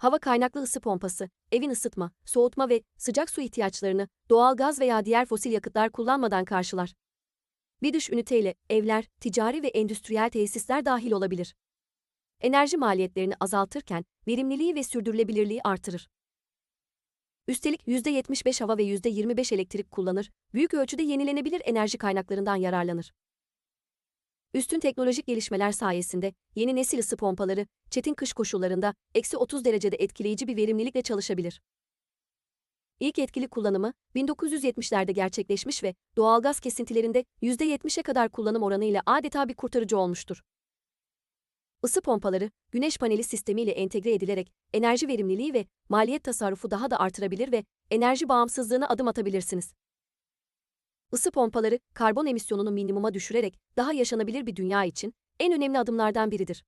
Hava kaynaklı ısı pompası, evin ısıtma, soğutma ve sıcak su ihtiyaçlarını doğal gaz veya diğer fosil yakıtlar kullanmadan karşılar. Bir dış üniteyle evler, ticari ve endüstriyel tesisler dahil olabilir. Enerji maliyetlerini azaltırken verimliliği ve sürdürülebilirliği artırır. Üstelik %75 hava ve %25 elektrik kullanır, büyük ölçüde yenilenebilir enerji kaynaklarından yararlanır. Üstün teknolojik gelişmeler sayesinde yeni nesil ısı pompaları, çetin kış koşullarında eksi 30 derecede etkileyici bir verimlilikle çalışabilir. İlk etkili kullanımı 1970'lerde gerçekleşmiş ve doğalgaz kesintilerinde %70'e kadar kullanım oranıyla adeta bir kurtarıcı olmuştur. Isı pompaları, güneş paneli sistemiyle entegre edilerek enerji verimliliği ve maliyet tasarrufu daha da artırabilir ve enerji bağımsızlığına adım atabilirsiniz. Isı pompaları, karbon emisyonunu minimuma düşürerek daha yaşanabilir bir dünya için en önemli adımlardan biridir.